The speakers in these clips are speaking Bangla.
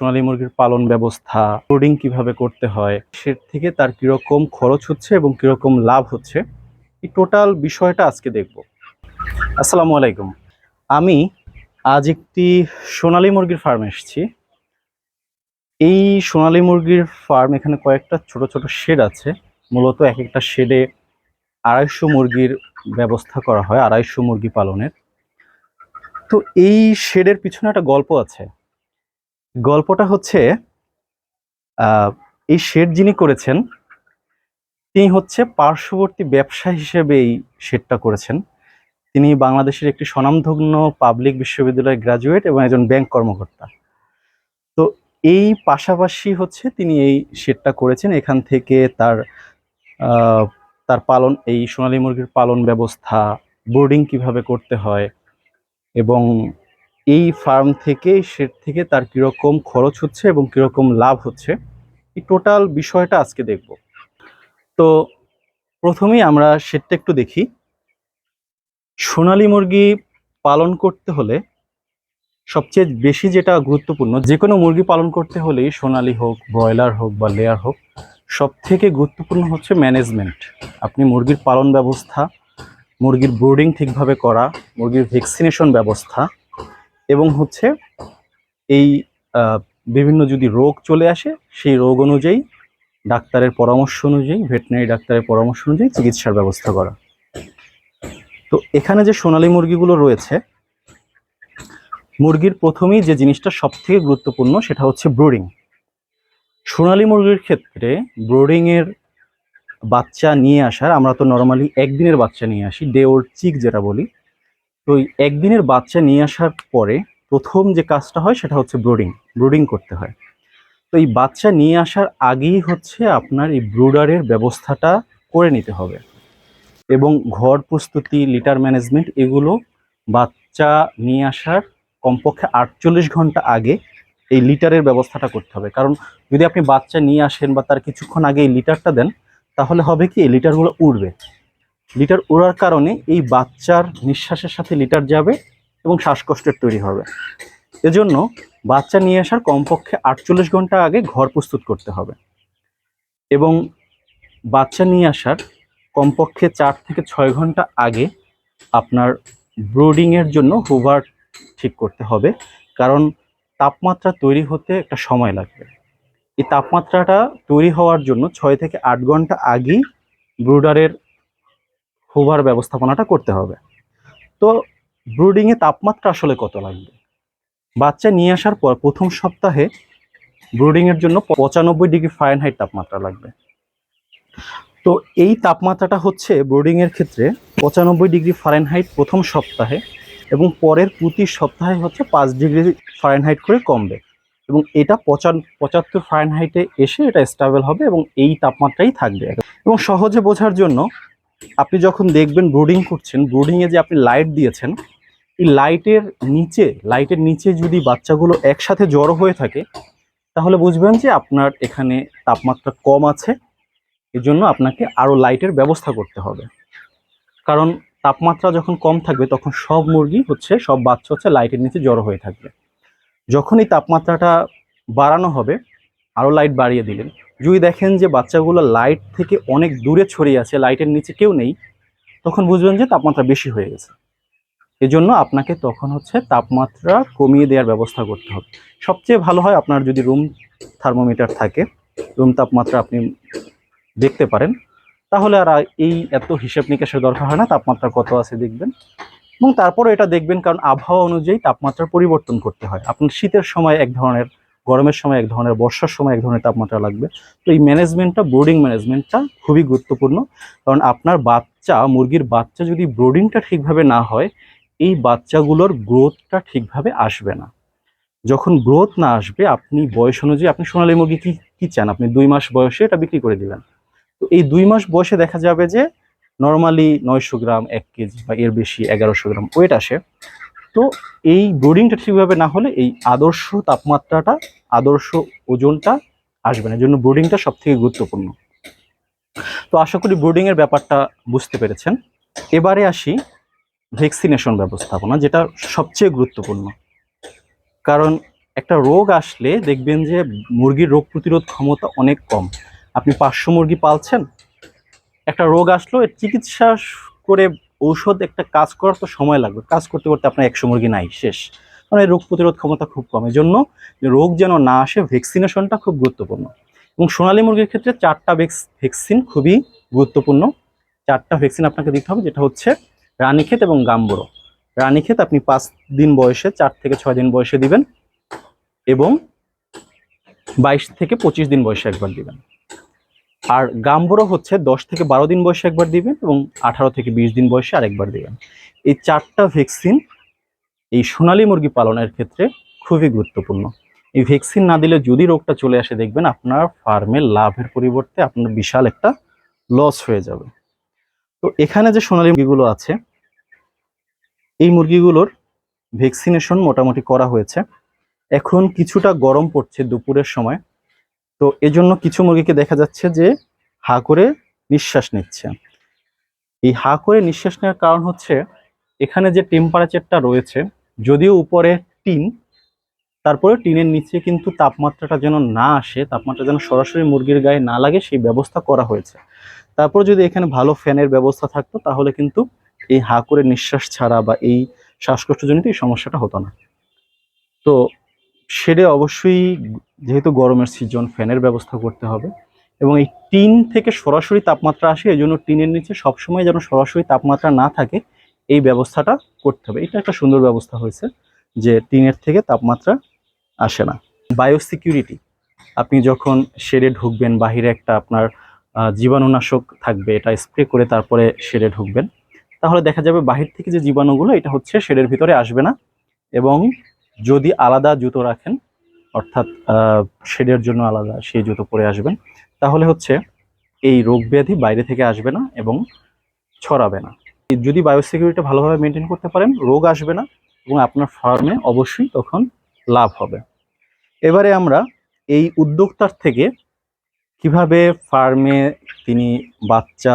সোনালী মুরগির পালন ব্যবস্থা ব্রুডিং কীভাবে করতে হয়, সে থেকে তার কীরকম খরচ হচ্ছে এবং কীরকম লাভ হচ্ছে, এই টোটাল বিষয়টা আজকে দেখব। আসসালামু আলাইকুম। আমি আজ একটি সোনালী মুরগির ফার্মে এসেছি। এই সোনালী মুরগির ফার্ম এখানে কয়েকটা ছোট ছোট শেড আছে। মূলত এক একটা শেডে আড়াইশো মুরগির ব্যবস্থা করা হয়, আড়াইশো মুরগি পালনের। তো এই শেডের পিছনে একটা গল্প আছে। গল্পটা হচ্ছে এই শেড যিনি করেছেন, তিনি হচ্ছে পার্শ্ববর্তী ব্যবসা হিসেবে এই শেডটা করেছেন। তিনি বাংলাদেশের একটি স্বনামধন্য পাবলিক বিশ্ববিদ্যালয়ের গ্রাজুয়েট এবং একজন ব্যাংক কর্মকর্তা। তো এই পাশাপাশি হচ্ছে তিনি এই শেডটা করেছেন। এখান থেকে তার তার পালন, এই সোনালী মুরগির পালন ব্যবস্থা বোর্ডিং কীভাবে করতে হয় এবং এই ফার্ম থেকে শেড থেকে তার কীরকম খরচ হচ্ছে এবং কীরকম লাভ হচ্ছে, এই টোটাল বিষয়টা আজকে দেখব। তো প্রথমেই আমরা শেডটা একটু দেখি। সোনালী মুরগি পালন করতে হলে সবচেয়ে বেশি যেটা গুরুত্বপূর্ণ, যে কোনো মুরগি পালন করতে হলেই সোনালি হোক, ব্রয়লার হোক বা লেয়ার হোক সব থেকে গুরুত্বপূর্ণ হচ্ছে ম্যানেজমেন্ট আপনি মুরগির পালন ব্যবস্থা, মুরগির ব্রুডিং ঠিকভাবে করা, মুরগির ভ্যাকসিনেশন ব্যবস্থা এবং হচ্ছে এই বিভিন্ন যদি রোগ চলে আসে, সেই রোগ অনুযায়ী ডাক্তারের পরামর্শ অনুযায়ী ভেটেনারি ডাক্তারের পরামর্শ অনুযায়ী চিকিৎসার ব্যবস্থা করা। তো এখানে যে সোনালী মুরগিগুলো রয়েছে, মুরগির প্রথমেই যে জিনিসটা সব থেকে গুরুত্বপূর্ণ সেটা হচ্ছে ব্রুডিং। সোনালী মুরগির ক্ষেত্রে ব্রুডিং এর বাচ্চা নিয়ে আসার, আমরা তো নর্মালি একদিনের বাচ্চা নিয়ে আসি, ডে ওর চিক যেটা বলি তো একদিনের বাচ্চা নিয়ে আসার পরে প্রথম যে কাজটা হয় সেটা হচ্ছে ব্রুডিং ব্রুডিং করতে হয়। তো এই বাচ্চা নিয়ে আসার আগেই হচ্ছে আপনার এই ব্রুডারের ব্যবস্থাটা করে নিতে হবে। এবং ঘর প্রস্তুতি, লিটার ম্যানেজমেন্ট এগুলো বাচ্চা নিয়ে আসার কমপক্ষে আটচল্লিশ ঘণ্টা আগে এই লিটারের ব্যবস্থাটা করতে হবে। কারণ যদি আপনি বাচ্চা নিয়ে আসেন বা তার কিছুক্ষণ আগে এই লিটারটা দেন, তাহলে হবে কি এই লিটারগুলো উড়বে। লিটার ওড়ার কারণে এই বাচ্চার নিঃশ্বাসের সাথে লিটার যাবে এবং শ্বাসকষ্টের তৈরি হবে। এজন্য বাচ্চা নিয়ে আসার কমপক্ষে আটচল্লিশ ঘণ্টা আগে ঘর প্রস্তুত করতে হবে। এবং বাচ্চা নিয়ে আসার কমপক্ষে চার থেকে ছয় ঘণ্টা আগে আপনার ব্রুডিংয়ের জন্য হুভার ঠিক করতে হবে, কারণ তাপমাত্রা তৈরি হতে একটা সময় লাগবে। এই তাপমাত্রাটা তৈরি হওয়ার জন্য ছয় থেকে আট ঘণ্টা আগেই ব্রুডারের হুভার ব্যবস্থাপনাটা করতে হবে। তো ব্রুডিংয়ে তাপমাত্রা আসলে কত লাগবে? বাচ্চা নিয়ে আসার পর প্রথম সপ্তাহে ব্রুডিংয়ের জন্য পঁচানব্বই ডিগ্রি ফারেনহাইট তাপমাত্রা লাগবে। তো এই তাপমাত্রাটা হচ্ছে ব্রুডিংয়ের ক্ষেত্রে পঁচানব্বই ডিগ্রি ফারেনহাইট প্রথম সপ্তাহে এবং পরের প্রতি সপ্তাহে হচ্ছে পাঁচ ডিগ্রি ফারেনহাইট করে কমবে। এবং এটা পঁচান, পঁচাত্তর ফারেনহাইটে এসে এটা স্টেবল হবে এবং এই তাপমাত্রাই থাকবে। এবং সহজে বোঝার জন্য আপনি যখন দেখবেন ব্রুডিং করছেন ব্রুডিংয়ে যে আপনি লাইট দিয়েছেন, এই লাইটের নিচে লাইটের নিচে যদি বাচ্চাগুলো একসাথে জড়ো হয়ে থাকে, তাহলে বুঝবেন যে আপনার এখানে তাপমাত্রা কম আছে। এজন্য আপনাকে আরও লাইটের ব্যবস্থা করতে হবে। কারণ তাপমাত্রা যখন কম থাকবে, তখন সব মুরগি হচ্ছে, সব বাচ্চা হচ্ছে লাইটের নিচে জড়ো হয়ে থাকবে। যখন এই তাপমাত্রাটা বাড়ানো হবে আরও লাইট বাড়িয়ে দিলেন। যদি দেখেন যে বাচ্চাগুলো লাইট থেকে অনেক দূরে ছড়িয়ে আছে লাইটের নিচে কেউ নেই, তখন বুঝবেন যে তাপমাত্রা বেশি হয়ে গেছে। এজন্য আপনাকে তখন হচ্ছে তাপমাত্রা কমিয়ে দেওয়ার ব্যবস্থা করতে হবে। সবচেয়ে ভালো হয় আপনার যদি রুম থার্মোমিটার থাকে রুম তাপমাত্রা আপনি দেখতে পারেন, তাহলে আর এই এত হিসেব নিকাশের দরকার হয় না, তাপমাত্রা কত আছে দেখবেন। এবং তারপরে এটা দেখবেন, কারণ আবহাওয়া অনুযায়ী তাপমাত্রার পরিবর্তন করতে হয়। আপনার শীতের সময় এক ধরনের গরমের সময় এক ধরনের, বর্ষার সময় এক ধরনের তাপমাত্রা লাগবে। তো এই ম্যানেজমেন্টটা ব্রোডিং ম্যানেজমেন্টটা খুবই গুরুত্বপূর্ণ। কারণ আপনার বাচ্চা, মুরগির বাচ্চা যদি ব্রোডিংটা ঠিকভাবে না হয়, এই বাচ্চাগুলোর গ্রোথটা ঠিকভাবে আসবে না। যখন গ্রোথ না আসবে, আপনি বয়স অনুযায়ী, আপনি সোনালী মুরগি কী কী চান? আপনি দুই মাস বয়সে এটা বিক্রি করে দিবেন তো এই দুই মাস বয়সে দেখা যাবে যে নর্মালি নয়শো গ্রাম, এক কেজি বা এর বেশি এগারোশো গ্রাম ওয়েট আসে। তো এই ব্রোডিংটা ঠিকভাবে না হলে এই আদর্শ তাপমাত্রাটা আদর্শ ওজনটা আসবে না জন্য ব্রোডিংটা সব থেকে গুরুত্বপূর্ণ। তো আশা করি ব্রোডিং এর ব্যাপারটা বুঝতে পেরেছেন। এবারে আসি ভ্যাকসিনেশন ব্যবস্থাপনা, যেটা সবচেয়ে গুরুত্বপূর্ণ। কারণ একটা রোগ আসলে দেখবেন যে মুরগির রোগ প্রতিরোধ ক্ষমতা অনেক কম। আপনি পাঁচশো মুরগি পালছেন, একটা রোগ আসলো, এর চিকিৎসা করে ঔষধ একটা কাজ করার তো সময় লাগবে। কাজ করতে করতে আপনার একশো মুরগি নাই, শেষ। মানে রোগ প্রতিরোধ ক্ষমতা খুব কম। এই জন্য রোগ যেন না আসে ভ্যাকসিনেশনটা খুব গুরুত্বপূর্ণ। এবং সোনালী মুরগির ক্ষেত্রে চারটা ভ্যাকসিন খুবই গুরুত্বপূর্ণ। চারটা ভ্যাকসিন আপনাকে দিতে হবে, যেটা হচ্ছে রানীক্ষেত এবং গাম্বুরো। রানীক্ষেত আপনি পাঁচ দিন বয়সে, চার থেকে ছয় দিন বয়সে দিবেন এবং বাইশ থেকে পঁচিশ দিন বয়সে একবার দিবেন। আর গাম্বুরো হচ্ছে দশ থেকে বারো দিন বয়সে একবার দিবেন এবং আঠারো থেকে বিশ দিন বয়সে আরেকবার দিবেন। এই চারটা ভ্যাকসিন এই সোনালী মুরগি পালনের ক্ষেত্রে খুবই গুরুত্বপূর্ণ। এই ভ্যাকসিন না দিলে যদি রোগটা চলে আসে, দেখবেন আপনার ফার্মে লাভের পরিবর্তে আপনার বিশাল একটা লস হয়ে যাবে। তো এখানে যে সোনালী মুরগিগুলো আছে, এই মুরগিগুলোর ভ্যাকসিনেশন মোটামুটি করা হয়েছে। এখন কিছুটা গরম পড়ছে দুপুরের সময়। তো এজন্য কিছু মুরগিকে দেখা যাচ্ছে যে হা করে নিঃশ্বাস নিচ্ছে। এই হা করে নিঃশ্বাস নেওয়ার কারণ হচ্ছে, এখানে যে টেম্পারেচারটা রয়েছে যদিও উপরে টিন, তারপরে টিনের নিচে কিন্তু তাপমাত্রাটা যেন না আসে, তাপমাত্রা যেন সরাসরি মুরগির গায়ে না লাগে, সেই ব্যবস্থা করা হয়েছে। তারপর যদি এখানে ভালো ফ্যানের ব্যবস্থা থাকতো, তাহলে কিন্তু এই হা করে নিঃশ্বাস ছাড়া বা এই শ্বাসকষ্টজনিত এই সমস্যাটা হতো না। তো শেডে অবশ্যই যেহেতু গরমের সিজন ফ্যানের ব্যবস্থা করতে হবে এবং এই টিন থেকে সরাসরি তাপমাত্রা আসে এই জন্য টিনের নিচে সবসময় যেন সরাসরি তাপমাত্রা না থাকে এই ব্যবস্থাটা করতে হবে। এটা একটা সুন্দর ব্যবস্থা হয়েছে যে টিনের থেকে তাপমাত্রা আসে না। বায়োসিকিউরিটি আপনি যখন শেডে ঢুকবেন, বাহিরে একটা আপনার জীবাণুনাশক থাকবে, এটা স্প্রে করে তারপরে শেডে ঢুকবেন, তাহলে দেখা যাবে বাহির থেকে যে জীবাণুগুলো, এটা হচ্ছে শেডের ভিতরে আসবে না এবং যদি আলাদা জুতো রাখেন, অর্থাৎ শেডের জন্য আলাদা সেই জুতো পরে আসবেন, তাহলে হচ্ছে এই রোগ ব্যাধি বাইরে থেকে আসবে না এবং ছড়াবে না। যদি বায়োসিকিউরিটি ভালোভাবে মেনটেন করতে পারেন, রোগ আসবে না এবং আপনার ফার্মে অবশ্যই তখন লাভ হবে। এবারে আমরা এই উদ্যোক্তার থেকে কীভাবে ফার্মে তিনি বাচ্চা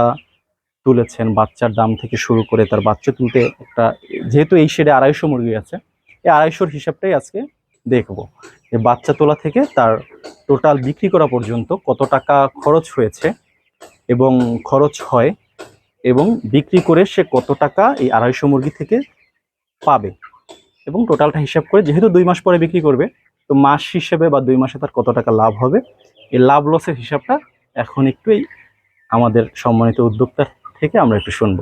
তুলেছেন, বাচ্চার দাম থেকে শুরু করে তার বাচ্চা তুলতে একটা, যেহেতু এই শেডে আড়াইশো মুরগি আছে, এই আড়াইশোর হিসাবটাই আজকে দেখব। যে বাচ্চা তোলা থেকে তার টোটাল বিক্রি করা পর্যন্ত কত টাকা খরচ হয়েছে এবং খরচ হয় এবং বিক্রি করে সে কত টাকা এই আড়াইশো মুরগি থেকে পাবে? এবং টোটালটা হিসাব করে যেহেতু দুই মাস পরে বিক্রি করবে, তো মাস হিসেবে বা দুই মাসে তার কত টাকা লাভ হবে? এই লাভ লসের হিসাবটা এখন একটু এই আমাদের সম্মানিত উদ্যোক্তার থেকে আমরা একটু শুনব।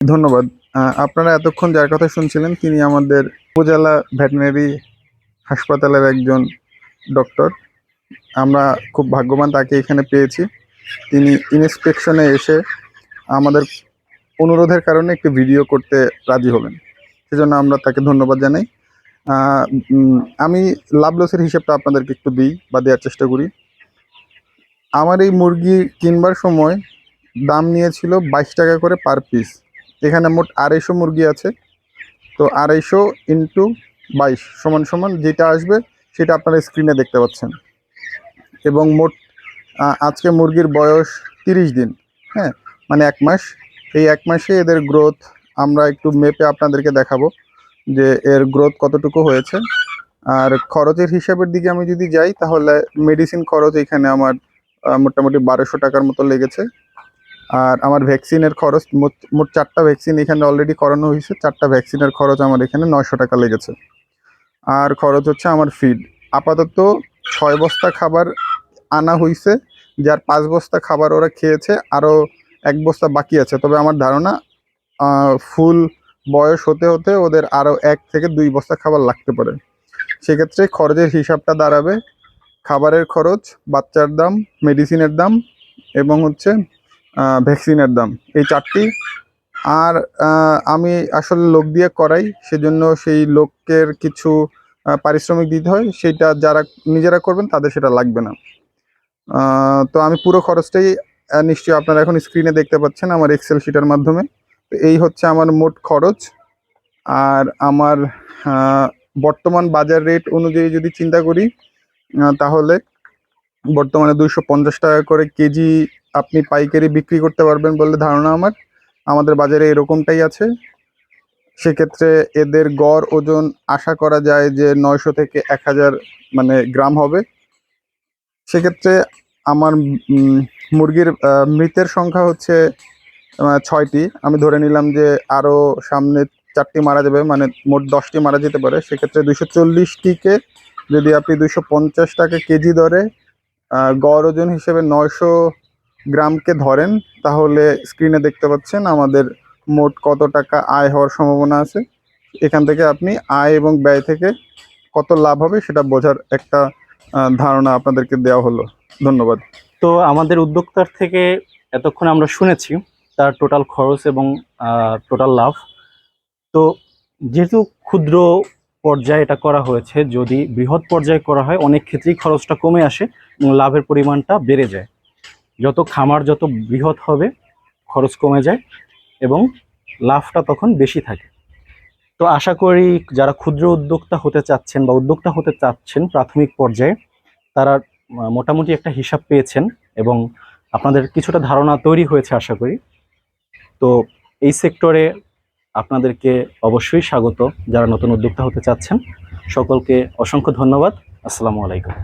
ধন্যবাদ। আপনারা এতক্ষণ যার কথা শুনছিলেন, তিনি আমাদের উপজেলা ভেটেরিনারি হাসপাতালের একজন ডক্টর। আমরা খুব ভাগ্যবান তাকে এখানে পেয়েছি। তিনি ইনস্পেকশনে এসে আমাদের অনুরোধের কারণে একটি ভিডিও করতে রাজি হলেন সেজন্য আমরা তাকে ধন্যবাদ জানাই। আমি লাভ লসের হিসেবটা আপনাদেরকে একটু দিই বা দেওয়ার চেষ্টা করি। আমার এই মুরগি কিনবার সময় দাম নিয়েছিল বাইশ টাকা করে পার পিস এখানে মোট আড়াইশো মুরগি আছে। তো আড়াইশো ইন্টু বাইশ সমান সমান যেটা আসবে সেটা আপনারা স্ক্রিনে দেখতে পাচ্ছেন। এবং মোট আজকে মুরগির বয়স তিরিশ দিন। হ্যাঁ মানে এক মাস। এই এক মাসে এদের গ্রোথ আমরা একটু মেপে আপনাদেরকে দেখাবো যে এর গ্রোথ কতটুকু হয়েছে। আর খরচের হিসাবের দিকে আমি যদি যাই, তাহলে মেডিসিন খরচ এখানে আমার মোটামুটি বারোশো টাকার মতো লেগেছে। আর আমার ভ্যাকসিনের খরচ, মোট চারটা ভ্যাকসিন এখানে অলরেডি করানো হয়েছে। চারটা ভ্যাকসিনের খরচ আমার এখানে নয়শো টাকা লেগেছে। আর খরচ হচ্ছে আমার ফিড আপাতত ছয় বস্তা খাবার আনা হয়েছে যার পাঁচ বস্তা খাবার ওরা খেয়েছে। আরও এক বস্তা বাকি আছে। তবে আমার ধারণা ফুল বয়স হতে হতে ওদের আরও এক থেকে দুই বস্তা খাবার লাগতে পারে। সেক্ষেত্রে খরচের হিসাবটা দাঁড়াবে। খাবারের খরচ, বাচ্চার দাম, মেডিসিনের দাম এবং হচ্ছে ভ্যাকসিনের দাম। এই চারটি। আর আমি আসলে লোক দিয়ে করাই, সেজন্য সেই লোকের কিছু পারিশ্রমিক দিতে হয়। সেটা যারা নিজেরা করবেন, তাদের সেটা লাগবে না। তো আমি পুরো খরচটাই নিশ্চয়ই আপনারা এখন স্ক্রিনে দেখতে পাচ্ছেন আমার এক্সেল শিটের মাধ্যমে। তো এই হচ্ছে আমার মোট খরচ। আর আমার বর্তমান বাজার রেট অনুযায়ী যদি চিন্তা করি তাহলে বর্তমানে দুইশো পঞ্চাশ টাকা করে কেজি আপনি পাইকারি বিক্রি করতে পারবেন বলে ধারণা আমার। আমাদের বাজারে এরকমটাই আছে। সেক্ষেত্রে এদের গড় ওজন আশা করা যায় যে নয়শো থেকে এক হাজার মানে গ্রাম হবে। সেক্ষেত্রে আমার মুরগির মৃতের সংখ্যা হচ্ছে ছয়টি। আমি ধরে নিলাম যে আরও সামনে চারটি মারা যাবে মানে মোট দশটি মারা যেতে পারে। সেক্ষেত্রে দুশো চল্লিশটিকে যদি আপনি দুশো পঞ্চাশ টাকা কেজি দরে গড় ওজন হিসেবে নয়শো গ্রামকে ধরেন, তাহলে স্ক্রিনে দেখতে পাচ্ছেন আমাদের মোট কত টাকা আয় হওয়ার সম্ভাবনা আছে। এখান থেকে আপনি আয় এবং ব্যয় থেকে কত লাভ হবে সেটা বোঝার একটা ধারণা আপনাদেরকে দেওয়া হলো। ধন্যবাদ। তো আমাদের উদ্যোক্তার থেকে এতক্ষণ আমরা শুনেছি, তার টোটাল খরচ এবং টোটাল লাভ। তো যেহেতু ক্ষুদ্র পর্যায়ে এটা করা হয়েছে, যদি বৃহৎ পর্যায়ে করা হয়, অনেক ক্ষেত্রেই খরচটা কমে আসে লাভের পরিমাণটা বেড়ে যায়। যত খামার যত বৃহৎ হবে, খরচ কমে যায় এবং লাভটা তখন বেশি থাকে। তো আশা করি যারা ক্ষুদ্র উদ্যোক্তা হতে চাচ্ছেন বা উদ্যোক্তা হতে চাচ্ছেন প্রাথমিক পর্যায়ে, তারা মোটামুটি একটা হিসাব পেয়েছেন এবং আপনাদের কিছুটা ধারণা তৈরি হয়েছে আশা করি। তো এই সেক্টরে আপনাদেরকে অবশ্যই স্বাগত, যারা নতুন উদ্যোক্তা হতে চাচ্ছেন। সকলকে অসংখ্য ধন্যবাদ। আসসালামু আলাইকুম।